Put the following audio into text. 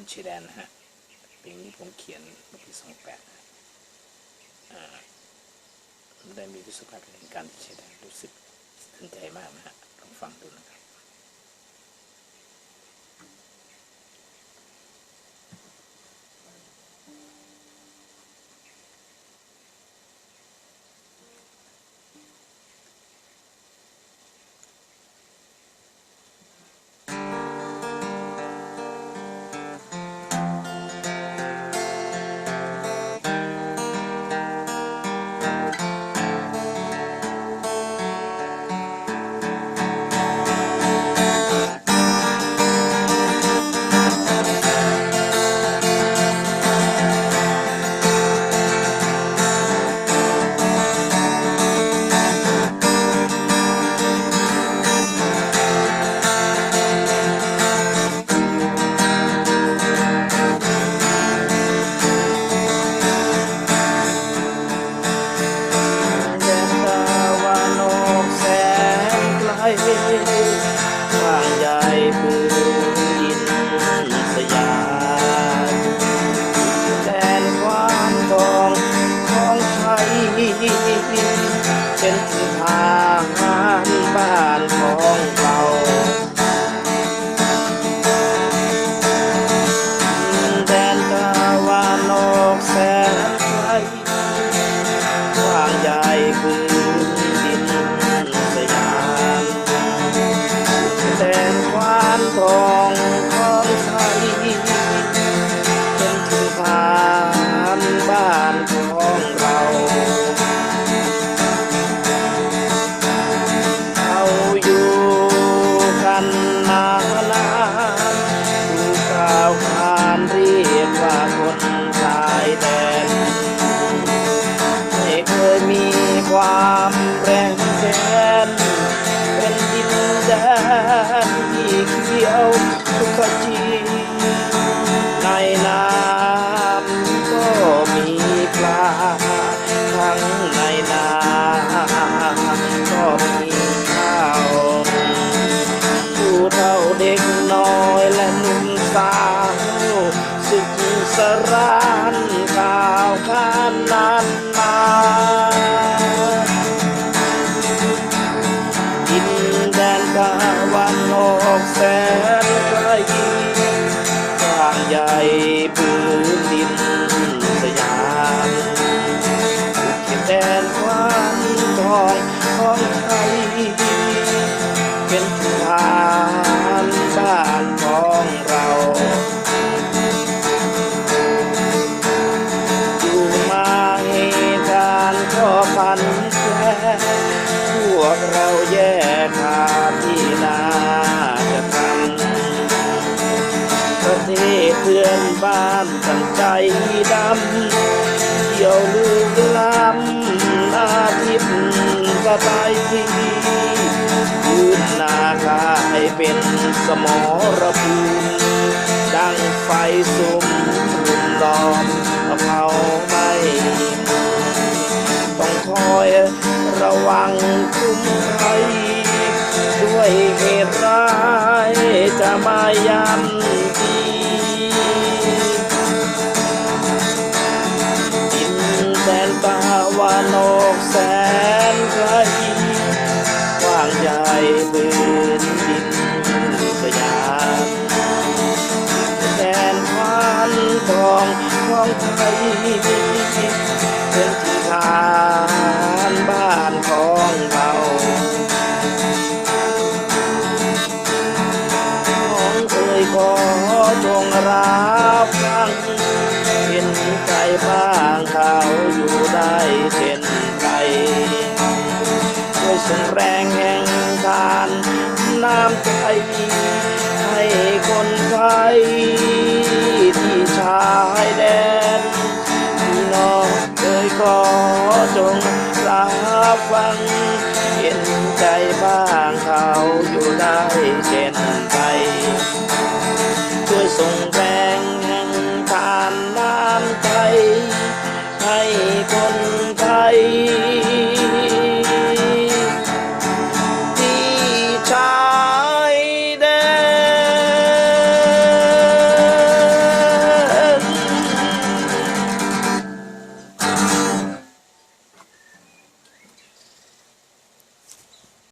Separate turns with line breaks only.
คนชื่อแดนนะฮะเพลงนี้ผมเขียนเมื่อปีสองแปดได้มีประสบการณ์ในการที่อแดนรู้สึกสนใจมากนะฮะลองฟังดูนะครับ เป็นทางทางบ้านของเราแดนตะวันออกแสนไกลกว้างใหญ่คือ กั ใหญ่เพื่อ เทศเพื่อนบ้านตั้งใจดำเที่ยวลือล้ำอาทิตย์ก็ตายทียืนหน้ากายเป็นสมรภูมิดังไฟสุมรุมล้อมเผาไม้ต้องคอยระวังคุ้มภัยด้วยเหตุร้ายจะมายันางใหญ่พื้นดินสยามแดนควันทองของไทยเป็นที่ฐานบ้านของเราของเอ่ยขอจงรับำใจให้คนไทยที่ชายแดนพี่น้องเคยขอจงรับฟังเห็นใจบ้างเขาอยู่ได้เช่นไรช่วยส่งแร